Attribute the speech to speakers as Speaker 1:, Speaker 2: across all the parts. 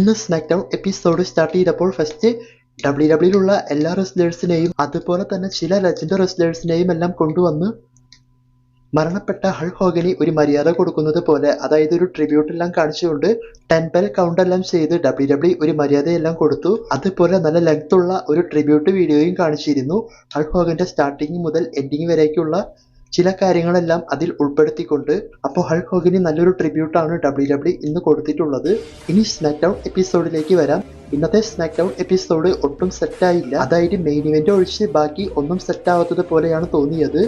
Speaker 1: ഇന്ന് smackdown episode start ചെയ്തപ്പോൾ first W ഡബ്ല്യുയിലുള്ള എല്ലാ റെസ്ലേഴ്സിനെയും അതുപോലെ തന്നെ ചില ലെജൻഡ് റെസ്ലേഴ്സിനെയും എല്ലാം കൊണ്ടുവന്ന് മരണപ്പെട്ട ഹൾ ഹോഗനി ഒരു മര്യാദ കൊടുക്കുന്നത് പോലെ അതായത് ഒരു ട്രിബ്യൂട്ട് എല്ലാം കാണിച്ചുകൊണ്ട് ടെൻ ബെൽ കൗണ്ട് എല്ലാം ചെയ്ത് ഡബ്ല്യു ഡബ്ല്യു ഒരു മര്യാദയെല്ലാം കൊടുത്തു. അതുപോലെ നല്ല ലെങ്ത് ഉള്ള ഒരു ട്രിബ്യൂട്ട് വീഡിയോയും കാണിച്ചിരുന്നു. ഹൾ ഹോഗന്റെ സ്റ്റാർട്ടിങ് മുതൽ എൻഡിങ് വരേക്കുള്ള ചില കാര്യങ്ങളെല്ലാം അതിൽ ഉൾപ്പെടുത്തിക്കൊണ്ട് അപ്പോൾ ഹൾ ഹോഗിന് നല്ലൊരു ട്രിബ്യൂട്ടാണ് ഡബ്ല്യു ഡബ്ല്യു ഇന്ന് കൊടുത്തിട്ടുള്ളത്. ഇനി സ്നാക്ക് ഡൗൺ എപ്പിസോഡിലേക്ക് വരാം. ഇന്നത്തെ സ്നാക്ക് ഡൗൺ എപ്പിസോഡ് ഒട്ടും സെറ്റായില്ല. അതായത് മെയിൻ ഇവന്റ് ഒഴിച്ച് ബാക്കി ഒന്നും സെറ്റാവാത്തത് പോലെയാണ് തോന്നിയത്.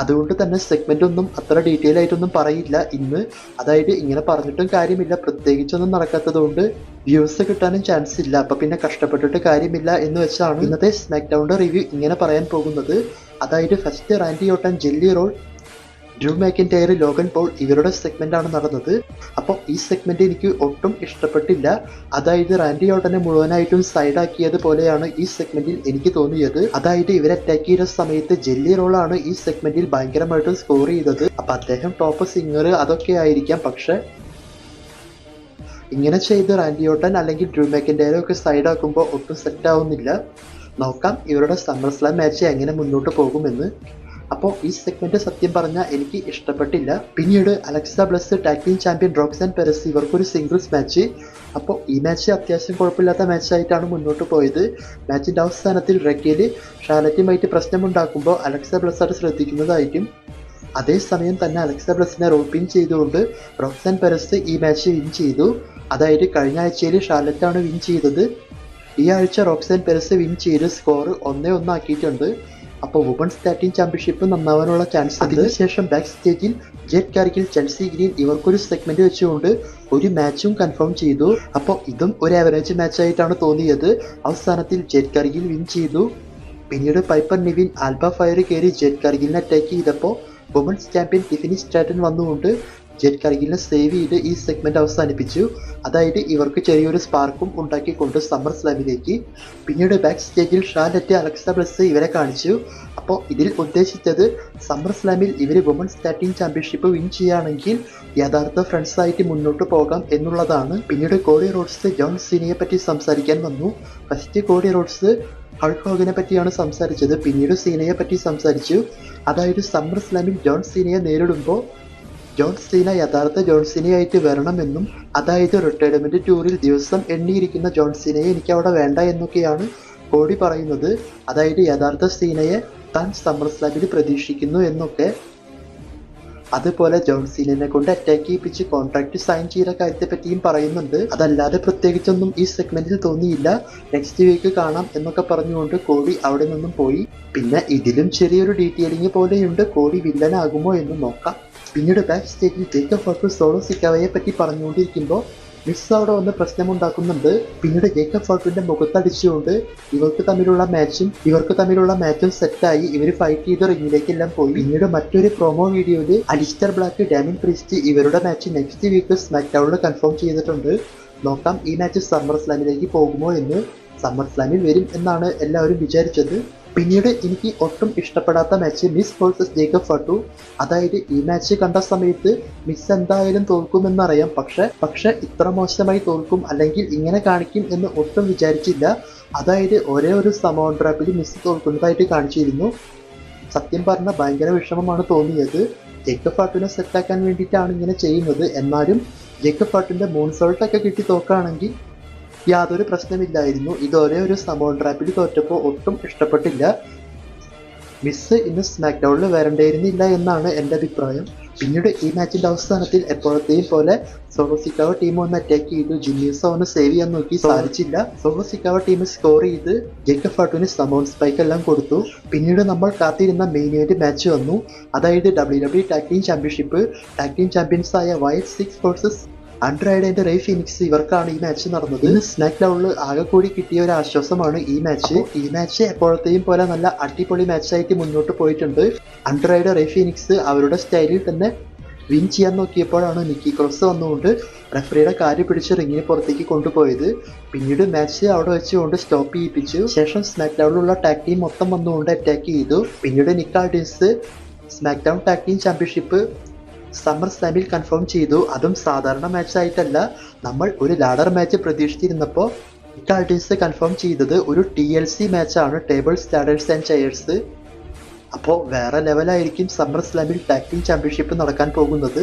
Speaker 1: അതുകൊണ്ട് തന്നെ സെഗ്മെന്റ് ഒന്നും അത്ര ഡീറ്റെയിൽ ആയിട്ടൊന്നും പറയില്ല ഇന്ന്. അതായത് ഇങ്ങനെ പറഞ്ഞിട്ടും കാര്യമില്ല. പ്രത്യേകിച്ചൊന്നും നടക്കാത്തത് കൊണ്ട് വ്യൂസ് കിട്ടാനും ചാൻസ് ഇല്ല. അപ്പൊ പിന്നെ കഷ്ടപ്പെട്ടിട്ട് കാര്യമില്ല എന്ന് വെച്ചാണ് ഇന്നത്തെ സ്നാക്ക് ഡൗണിന്റെ റിവ്യൂ ഇങ്ങനെ പറയാൻ പോകുന്നത്. അതായത് first Randy Orton Jelly Roll Drew McIntyre Logan Paul ഇവരുടെ സെഗ്മെന്റാണ് നടന്നത്. അപ്പോൾ ഈ സെഗ്മെന്റ് എനിക്ക് ഒട്ടും ഇഷ്ടപ്പെട്ടില്ല. അതായത് റാൻഡി ഓട്ടനെ മുഴുവനായിട്ടും സൈഡാക്കിയത് പോലെയാണ് ഈ സെഗ്മെന്റിൽ എനിക്ക് തോന്നിയത്. അതായത് ഇവരെ അറ്റാക്ക് ചെയ്ത സമയത്ത് ജെല്ലി റോളാണ് ഈ സെഗ്മെന്റിൽ ഭയങ്കരമായിട്ടും സ്കോർ ചെയ്തത്. അപ്പം അദ്ദേഹം ടോപ്പ് സിംഗർ അതൊക്കെ ആയിരിക്കാം. പക്ഷേ ഇങ്ങനെ ചെയ്ത് റാൻഡി ഓട്ടൻ അല്ലെങ്കിൽ ഡ്രൂ മാക്കിന്റയറും ഒക്കെ സൈഡാക്കുമ്പോൾ ഒട്ടും സെറ്റ് ആവുന്നില്ല. നോക്കാം ഇവരുടെ സമ്മർ സ്ലാം മാച്ച് എങ്ങനെ മുന്നോട്ട് പോകുമെന്ന്. അപ്പോൾ ഈ സെഗ്മെന്റ് സത്യം പറഞ്ഞാൽ എനിക്ക് ഇഷ്ടപ്പെട്ടില്ല. പിന്നീട് Alexa Bliss tag team champion Roxanne Perez ഇവർക്കൊരു സിംഗിൾസ് മാച്ച് അപ്പോൾ ഈ മാച്ച് അത്യാവശ്യം കുഴപ്പമില്ലാത്ത മാച്ചായിട്ടാണ് മുന്നോട്ട് പോയത്. മാച്ചിന്റെ അവസാനത്തിൽ റെക്കയിൽ ഷാലറ്റുമായിട്ട് പ്രശ്നമുണ്ടാക്കുമ്പോൾ അലക്സ ബ്ലസ് അത് ശ്രദ്ധിക്കുന്നതായിരിക്കും. അതേസമയം തന്നെ അലക്സ ബ്ലസിനെ റോപ്പിൻ ചെയ്തുകൊണ്ട് റോക്സ് ആൻഡ് പെരസ് ഈ മാച്ച് വിൻ ചെയ്തു. അതായത് കഴിഞ്ഞ ആഴ്ചയിൽ ഷാലറ്റാണ് വിൻ ചെയ്തത്. ഈ ആഴ്ച റോക്സൻ പെരസ് വിൻ ചെയ്ത് സ്കോർ ഒന്നേ ഒന്നാക്കിയിട്ടുണ്ട് അപ്പോൾ വുമൻസ് തേർട്ടീൻ ചാമ്പ്യൻഷിപ്പ് നന്നാവാനുള്ള ചാൻസ് അതിനുശേഷം ബാക്ക് സ്റ്റേജിൽ ജെറ്റ് കാർഗിൽ ചെൽസി ഗ്രീൻ ഇവർക്കൊരു സെഗ്മെന്റ് വെച്ചുകൊണ്ട് ഒരു മാച്ചും കൺഫേം ചെയ്തു. അപ്പോൾ ഇതും ഒരു ആവറേജ് മാച്ചായിട്ടാണ് തോന്നിയത്. അവസാനത്തിൽ ജെറ്റ് കാർഗിൽ വിൻ ചെയ്തു. പിന്നീട് പൈപ്പർ നിവിൻ ആൽബ ഫയർ കയറി ജെറ്റ് കാർഗിലിനെ അറ്റാക്ക് ചെയ്തപ്പോൾ വുമൻസ് ചാമ്പ്യൻ ടിഫിനി സ്റ്റാറ്റൻ വന്നുകൊണ്ട് ജെറ്റ് കാർഗിലിനെ സേവ് ചെയ്ത് ഈ സെഗ്മെന്റ് അവസാനിപ്പിച്ചു. അതായത് ഇവർക്ക് ചെറിയൊരു സ്പാർക്കും ഉണ്ടാക്കിക്കൊണ്ട് സമ്മർ സ്ലാമിലേക്ക് പിന്നീട് ബാക്ക് സ്റ്റേജിൽ ഷാൻ എത്തിയ അലക്സ ബ്ലസ് ഇവരെ കാണിച്ചു. അപ്പോൾ ഇതിൽ ഉദ്ദേശിച്ചത് സമ്മർ സ്ലാമിൽ ഇവർ വുമൻസ് ടാഗ് ചാമ്പ്യൻഷിപ്പ് വിൻ ചെയ്യുകയാണെങ്കിൽ യഥാർത്ഥ ഫ്രണ്ട്സായിട്ട് മുന്നോട്ട് പോകാം എന്നുള്ളതാണ്. പിന്നീട് കോഡി റോഡ്സ് ജോൺ സിനിയെ പറ്റി സംസാരിക്കാൻ വന്നു. ഫസ്റ്റ് കോഡി റോഡ്സ് ഹൾക്ക് ഹോഗിനെ പറ്റിയാണ് സംസാരിച്ചത്. പിന്നീട് സീനയെ പറ്റി സംസാരിച്ചു. അതായത് സമ്മർ സ്ലാമിൽ ജോൺ സീനയെ നേരിടുമ്പോൾ ജോൺ സീന യഥാർത്ഥ ജോൺ സീനയായിട്ട് വരണമെന്നും അതായത് റിട്ടയർമെന്റ് ടൂറിൽ ദിവസം എണ്ണിയിരിക്കുന്ന ജോൺ സീനയെ എനിക്ക് അവിടെ വേണ്ട എന്നൊക്കെയാണ് കോടി പറയുന്നത്. അതായത് യഥാർത്ഥ സീനയെ താൻ സമ്മർ സ്ലാമിൽ പ്രതീക്ഷിക്കുന്നു എന്നൊക്കെ അതുപോലെ ജോൺ സീനനെ കൊണ്ട് അറ്റാക്ക് ചെയ്യിപ്പിച്ച് കോൺട്രാക്ട് സൈൻ ചെയ്ത കാര്യത്തെ പറ്റിയും പറയുന്നുണ്ട്. അതല്ലാതെ പ്രത്യേകിച്ചൊന്നും ഈ സെഗ്മെന്റിൽ തോന്നിയില്ല. നെക്സ്റ്റ് വീക്ക് കാണാം എന്നൊക്കെ പറഞ്ഞുകൊണ്ട് കോടി അവിടെ നിന്നും പോയി. പിന്നെ ഇതിലും ചെറിയൊരു ഡീറ്റെയിലിംഗ് പോലെയുണ്ട്. കോടി വില്ലനാകുമോ എന്ന് നോക്കാം. പിന്നീട് ബാക്ക് സ്റ്റേജിൽ ജേക്കബ് ഫോർട്ട് സോളോ സിക്കാവയെ പറ്റി പറഞ്ഞുകൊണ്ടിരിക്കുമ്പോൾ മിസ് അവിടെ വന്ന് പ്രശ്നമുണ്ടാക്കുന്നുണ്ട്. പിന്നീട് ജേക്കബ് ഫോർട്ടിന്റെ മുഖത്തടിച്ചുകൊണ്ട് ഇവർക്ക് തമ്മിലുള്ള മാച്ചും ഇവർക്ക് തമ്മിലുള്ള മാച്ചും സെറ്റായി ഇവർ ഫൈറ്റ് ചെയ്ത് റിങ്ങിലേക്കെല്ലാം പോയി. പിന്നീട് മറ്റൊരു പ്രൊമോ വീഡിയോയിൽ അലിസ്റ്റർ ബ്ലാക്ക് ഡാമിൻ ക്രിസ്റ്റി ഇവരുടെ മാച്ച് നെക്സ്റ്റ് വീക്ക് സ്മാക്ക് ഡൗണിൽ കൺഫേം ചെയ്തിട്ടുണ്ട്. നോക്കാം ഈ മാച്ച് സമ്മർ സ്ലാമിലേക്ക് പോകുമോ എന്ന്. സമ്മർ സ്ലാമിൽ വരും എന്നാണ് എല്ലാവരും വിചാരിച്ചത്. പിന്നീട് എനിക്ക് ഒട്ടും ഇഷ്ടപ്പെടാത്ത match Miz versus Jacob Fatu. അതായത് ഈ മാച്ച് കണ്ട സമയത്ത് മിസ് എന്തായാലും തോൽക്കുമെന്നറിയാം. പക്ഷെ പക്ഷെ ഇത്ര മോശമായി തോൽക്കും അല്ലെങ്കിൽ ഇങ്ങനെ കാണിക്കും എന്ന് ഒട്ടും വിചാരിച്ചില്ല. അതായത് ഒരേ ഒരു സമോൺ ഡ്രാപ്പിൽ മിസ് തോൽക്കുന്നതായിട്ട് കാണിച്ചിരുന്നു. സത്യം പറഞ്ഞ ഭയങ്കര വിഷമമാണ് തോന്നിയത്. ജേക്കബ് ഫാട്ടുവിനെ സെറ്റാക്കാൻ വേണ്ടിയിട്ടാണ് ഇങ്ങനെ ചെയ്യുന്നത്. എന്നാലും ജേക്കബ് ഫാട്ടിന്റെ മൂൺസോൾട്ടൊക്കെ കിട്ടി തോക്കുകയാണെങ്കിൽ യാതൊരു പ്രശ്നമില്ലായിരുന്നു. ഇത് ഒരു സമോൺ ട്രാപ്പിൽ തോറ്റപ്പോൾ ഒട്ടും ഇഷ്ടപ്പെട്ടില്ല. മിസ് ഇന്ന് സ്മാക്ക് ഡൗണിൽ വരണ്ടേയിരുന്നില്ല എന്നാണ് എന്റെ അഭിപ്രായം. പിന്നീട് ഈ മാച്ചിന്റെ അവസാനത്തിൽ എപ്പോഴത്തെയും പോലെ സോളോസിക്കാവ ടീം ഒന്ന് അറ്റാക്ക് ചെയ്തു. ജിന്നീസോ ഒന്ന് സേവ് ചെയ്യാൻ നോക്കി സാധിച്ചില്ല. സോളോസിക്കാവ ടീം സ്കോർ ചെയ്ത് ജേക്കബ് ഫാട്ടുവിന് സമോൺ സ്പൈക്ക് എല്ലാം കൊടുത്തു. പിന്നീട് നമ്മൾ കാത്തിരുന്ന മെയിൻ ഇവന്റ് മാച്ച് വന്നു. അതായത് W W tag team championship tag team champions ആയ വൈറ്റ് സിക്സ് ഫോഴ്സസ് അൺഡ്രൈഡിന്റെ റേ ഫിനിക്സ് ഇവർക്കാണ് ഈ മാച്ച് നടന്നത്. ഇന്ന് സ്നാക്ക് ഡൗണിൽ ആകെ കൂടി കിട്ടിയ ഒരു ആശ്വാസമാണ് ഈ മാച്ച്. ഈ മാച്ച് എപ്പോഴത്തെയും പോലെ നല്ല അടിപൊളി മാച്ചായിട്ട് മുന്നോട്ട് പോയിട്ടുണ്ട്. അൺഡ്രൈഡ് റേ ഫിനിക്സ് അവരുടെ സ്റ്റൈലിൽ തന്നെ വിൻ ചെയ്യാൻ നോക്കിയപ്പോഴാണ് നിക്കി ക്രോസ് വന്നുകൊണ്ട് റെഫറിയുടെ കാര്യം പിടിച്ച് റിങ്ങിന് പുറത്തേക്ക് കൊണ്ടുപോയത്. പിന്നീട് മാച്ച് അവിടെ വെച്ചുകൊണ്ട് സ്റ്റോപ്പ് ചെയ്യിപ്പിച്ചു. ശേഷം സ്മാക്ക് ഡൗണിലുള്ള ടാക് ടീം മൊത്തം വന്നുകൊണ്ട് അറ്റാക്ക് ചെയ്തു. പിന്നീട് Nick Aldis SmackDown tag team championship summer സ്ലാമിൽ കൺഫേം ചെയ്തു. അതും സാധാരണ മാച്ചായിട്ടല്ല നമ്മൾ ഒരു ലാഡർ മാച്ച് പ്രതീക്ഷിച്ചിരുന്നപ്പോൾ ഇക്കാൾട്ടീസ് കൺഫേം ചെയ്തത് ഒരു ടി എൽ സി മാച്ചാണ് ടേബിൾ സ്റ്റാഡേഴ്സ് ആൻഡ് ചെയർസ് അപ്പോൾ വേറെ ലെവലായിരിക്കും സമ്മർ സ്ലാമിൽ ടാക്കിംഗ് ചാമ്പ്യൻഷിപ്പ് നടക്കാൻ പോകുന്നത്.